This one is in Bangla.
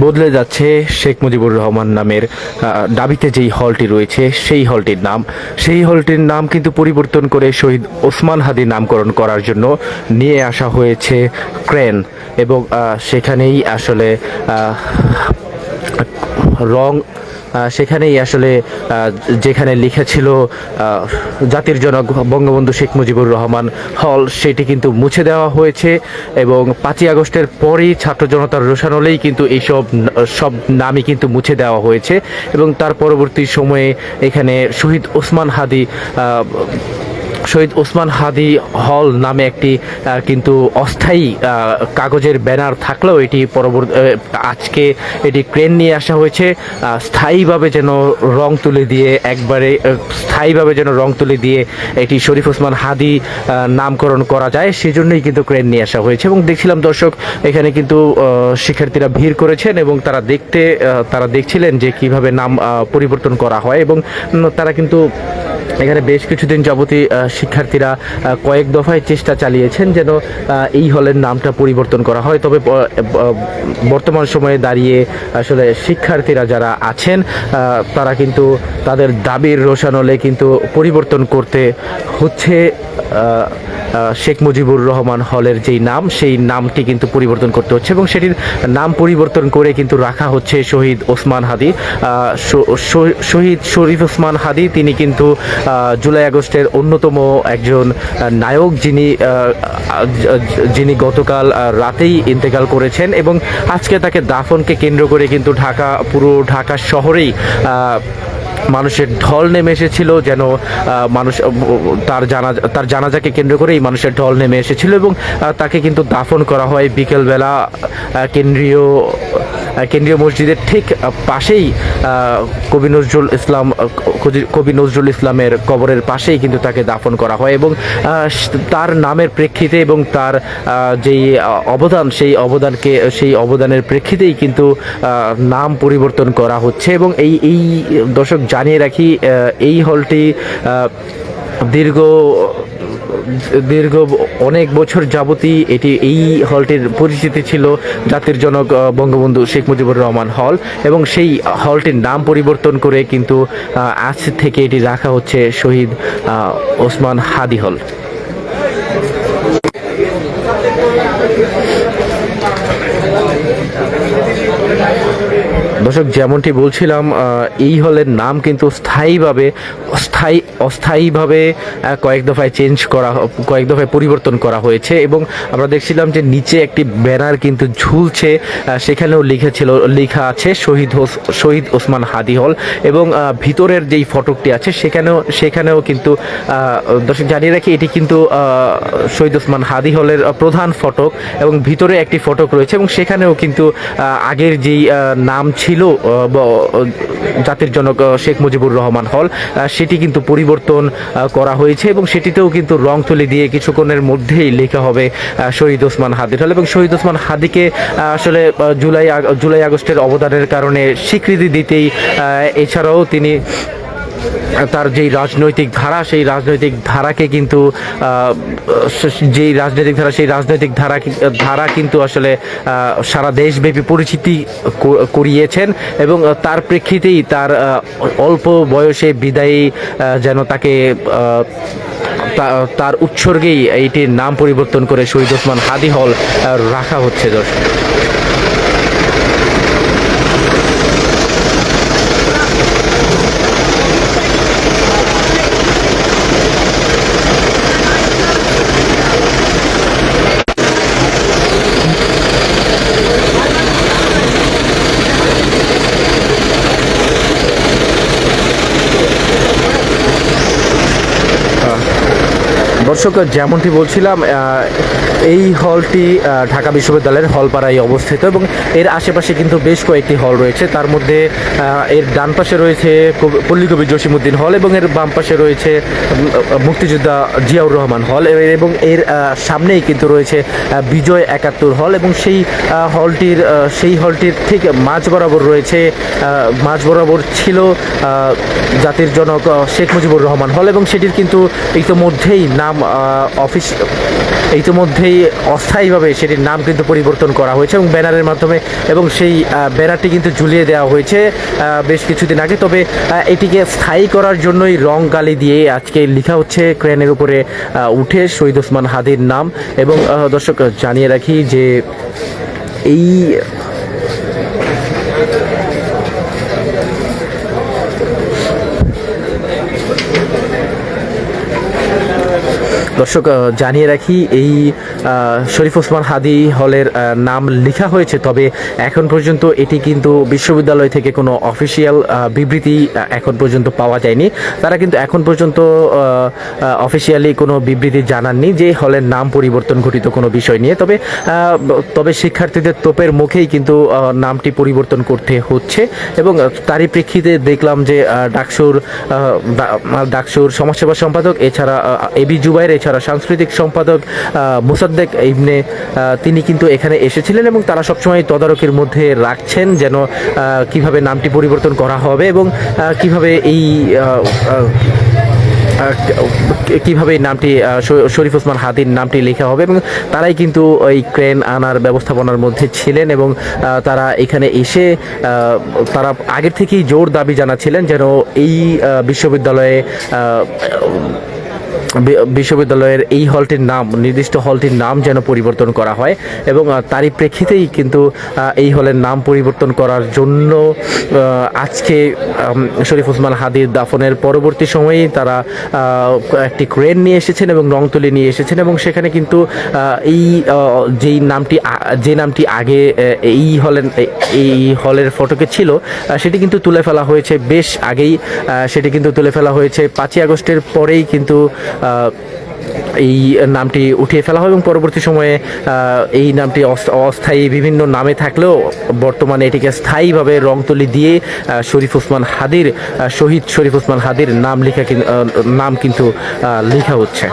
বদলে যাচ্ছে শেখ মুজিবুর রহমান নামের দাবিতে যেই হলটি রয়েছে, সেই হলটির নাম। সেই হলটির নাম কিন্তু পরিবর্তন করে শহীদ ওসমান হাদি নামকরণ করার জন্য নিয়ে আসা হয়েছে ক্রেন এবং সেখানেই আসলে রং সেখানেই আসলে যেখানে লিখা ছিল জাতির জনক বঙ্গবন্ধু শেখ মুজিবুর রহমান হল, সেটি কিন্তু মুছে দেওয়া হয়েছে এবং পাঁচই আগস্টের পরেই ছাত্র জনতার রোশানলেই কিন্তু এইসব সব নামই কিন্তু মুছে দেওয়া হয়েছে এবং তার পরবর্তী সময়ে এখানে শহীদ ওসমান হাদি শহীদ ওসমান হাদি হল নামে একটি কিন্তু অস্থায়ী কাগজের ব্যানার থাকলেও এটি পরবর্তী আজকে এটি ক্রেন নিয়ে আসা হয়েছে। স্থায়ীভাবে যেন রং তুলে দিয়ে একবারে স্থায়ীভাবে যেন রং তুলে দিয়ে এটি শরীফ ওসমান হাদি নামকরণ করা যায় সেজন্যই কিন্তু ক্রেন নিয়ে আসা হয়েছে। এবং দেখছিলাম দর্শক এখানে কিন্তু শিক্ষার্থীরা ভিড় করেছেন এবং তারা দেখতে তারা দেখছিলেন যে কীভাবে নাম পরিবর্তন করা হয় এবং তারা কিন্তু এখানে বেশ কিছুদিন যাবতই আহ, শিক্ষার্থীরা কয়েক দফায় চেষ্টা চালিয়েছেন যেন এই হলের নামটা পরিবর্তন করা হয়। তবে বর্তমান সময়ে দাঁড়িয়ে আসলে শিক্ষার্থীরা যারা আছেন তারা কিন্তু তাদের দাবির রোশানলে কিন্তু পরিবর্তন করতে হচ্ছে। শেখ মুজিবুর রহমান হলের যেই নাম, সেই নামটি কিন্তু পরিবর্তন করতে হচ্ছে এবং সেটির নাম পরিবর্তন করে কিন্তু রাখা হচ্ছে শহীদ ওসমান হাদি। শহীদ শরীফ ওসমান হাদি, তিনি কিন্তু জুলাই আগস্টের অন্যতম একজন নায়ক যিনি যিনি গতকাল রাতেই ইন্তেকাল করেছেন এবং আজকে তাকে দাফনকে কেন্দ্র করে কিন্তু ঢাকা, পুরো ঢাকা শহরেই মানুষের ঢল নেমে এসেছিল, যেন মানুষ তার জানা, তার জানাজাকে কেন্দ্র করে এই মানুষের ঢল নেমে এসেছিল এবং তাকে কিন্তু দাফন করা হয় বিকেলবেলা কেন্দ্রীয় কেন্দ্রীয় মসজিদের ঠিক পাশেই কবি নজরুল ইসলাম কবি- নজরুল ইসলামের কবরের পাশেই কিন্তু তাকে দাফন করা হয় এবং তার নামের প্রেক্ষিতে এবং তার যেই অবদান, সেই অবদানকে, সেই অবদানের প্রেক্ষিতেই কিন্তু নাম পরিবর্তন করা হচ্ছে এবং এই এই দর্শক জানিয়ে রাখি এই হলটি দীর্ঘ দীর্ঘ অনেক বছর যাবতই এটি এই হলটির পরিচিতি ছিল জাতির জনক বঙ্গবন্ধু শেখ মুজিবুর রহমান হল এবং সেই হলটির নাম পরিবর্তন করে কিন্তু আজ থেকে এটি রাখা হচ্ছে শহীদ ওসমান হাদি হল। দর্শক, যেমনটি বলছিলাম এই হলের নাম কিন্তু স্থায়ীভাবে, অস্থায়ী, অস্থায়ীভাবে কয়েক দফায় চেঞ্জ করা, কয়েক দফায় পরিবর্তন করা হয়েছে এবং আমরা দেখছিলাম যে নিচে একটি ব্যানার কিন্তু ঝুলছে সেখানেও লিখেছিল, লেখা আছে শহীদ শহীদ ওসমান হাদি হল এবং ভিতরের যেই ফটকটি আছে সেখানেও সেখানেও কিন্তু দর্শক, জানিয়ে রাখি এটি কিন্তু শহীদ ওসমান হাদি হলের প্রধান ফটক এবং ভিতরে একটি ফটক রয়েছে এবং সেখানেও কিন্তু আগের যেই নাম ছিল ব- জাতির জনক শেখ মুজিবুর রহমান হল। সেটি কিন্তু পরিবর্তন করা হয়েছে এবং সেটিতেও কিন্তু রং তুলি দিয়ে কিছুক্ষণের মধ্যেই লেখা হবে শহীদ ওসমান হাদির হল এবং শহীদ ওসমান হাদিকে আসলে জুলাই জুলাই আগস্টের অবদানের কারণে স্বীকৃতি দিতেই এছাড়াও তিনি তার যেই রাজনৈতিক ধারা, সেই রাজনৈতিক ধারাকে কিন্তু যেই রাজনৈতিক ধারা, সেই রাজনৈতিক ধারা ধারা কিন্তু আসলে সারা দেশব্যাপী পরিচিতি করিয়েছেন এবং তার প্রেক্ষিতেই তার অল্প বয়সে বিদায়ী যেন তাকে তার উৎসর্গেই এইটির নাম পরিবর্তন করে শহীদ ওসমান হাদি হল রাখা হচ্ছে দর্শক। দর্শক, যেমনটি বলছিলাম এই হলটি ঢাকা বিশ্ববিদ্যালয়ের হলপাড়ায় অবস্থিত এবং এর আশেপাশে কিন্তু বেশ কয়েকটি হল রয়েছে। তার মধ্যে এর ডান পাশে রয়েছে কবি- পল্লীকবি জসিমুদ্দিন হল এবং এর বাম পাশে রয়েছে মুক্তিযোদ্ধা জিয়াউর রহমান হল এবং এর সামনেই কিন্তু রয়েছে বিজয় একাত্তর হল এবং সেই হলটির সেই হলটির ঠিক মাঝ বরাবর রয়েছে মাঝ বরাবর ছিল জাতির জনক শেখ মুজিবুর রহমান হল এবং সেটির কিন্তু ইতিমধ্যেই নাম অফিস ইতিমধ্যেই অস্থায়ীভাবে সেটির নাম কিন্তু পরিবর্তন করা হয়েছে এবং ব্যানারের মাধ্যমে এবং সেই ব্যানারটি কিন্তু ঝুলিয়ে দেওয়া হয়েছে বেশ কিছুদিন আগে। তবে এটিকে স্থায়ী করার জন্যই রং গালি দিয়ে আজকে লেখা হচ্ছে ক্রেনের উপরে উঠে শহীদ ওসমান হাদির নাম। এবং দর্শক, জানিয়ে রাখি যে এই দর্শক জানিয়ে রাখি, এই শরীফ ওসমান হাদি হলের নাম লেখা হয়েছে, তবে এখন পর্যন্ত এটি কিন্তু বিশ্ববিদ্যালয় থেকে কোনো অফিসিয়াল বিবৃতি এখন পর্যন্ত পাওয়া যায়নি। তারা কিন্তু এখন পর্যন্ত অফিসিয়ালি কোনো বিবৃতি জানাননি যে হলের নাম পরিবর্তন ঘটিত কোনো বিষয় নিয়ে। তবে তবে শিক্ষার্থীদের তোপের মুখেই কিন্তু নামটি পরিবর্তন করতে হচ্ছে এবং তারই প্রেক্ষিতে দেখলাম যে ডাকসুর ডাকসুর সমাজসেবা সম্পাদক, এছাড়া এবি জুবাইর, এছাড়া সাংস্কৃতিক সম্পাদক মোসাদ্দেক ইবনে তিনি কিন্তু এখানে এসেছিলেন এবং তারা সবসময় তদারকির মধ্যে রাখছেন যেন কীভাবে নামটি পরিবর্তন করা হবে এবং কীভাবে এই কীভাবে নামটি শরীফ ওসমান হাদির নামটি লেখা হবে এবং তারাই কিন্তু ওই ক্রেন আনার ব্যবস্থাপনার মধ্যে ছিলেন এবং তারা এখানে এসে তারা আগের থেকেই জোর দাবি জানাচ্ছিলেন যেন এই বিশ্ববিদ্যালয়ে বিশ্ববিদ্যালয়ের এই হলটির নাম, নির্দিষ্ট হলটির নাম যেন পরিবর্তন করা হয় এবং তারই প্রেক্ষিতেই কিন্তু এই হলের নাম পরিবর্তন করার জন্য আজকে শরীফ ওসমান হাদির দাফনের পরবর্তী সময়েই তারা একটি ক্রেন নিয়ে এসেছেন এবং রংতুলি নিয়ে এসেছেন এবং সেখানে কিন্তু এই যেই নামটি যে নামটি আগে এই হলের এই হলের ফটোকে ছিল সেটি কিন্তু তুলে ফেলা হয়েছে। বেশ আগেই সেটি কিন্তু তুলে ফেলা হয়েছে। পাঁচই আগস্টের পরেই কিন্তু এই নামটি উঠিয়ে ফেলা হয় এবং পরবর্তী সময়ে এই নামটি অস- অস্থায়ী বিভিন্ন নামে থাকলেও বর্তমানে এটিকে স্থায়ীভাবে রং তুলি দিয়ে শরীফ ওসমান হাদির শহীদ শরীফ ওসমান হাদির নাম লেখা নাম কিন্তু লেখা হচ্ছে।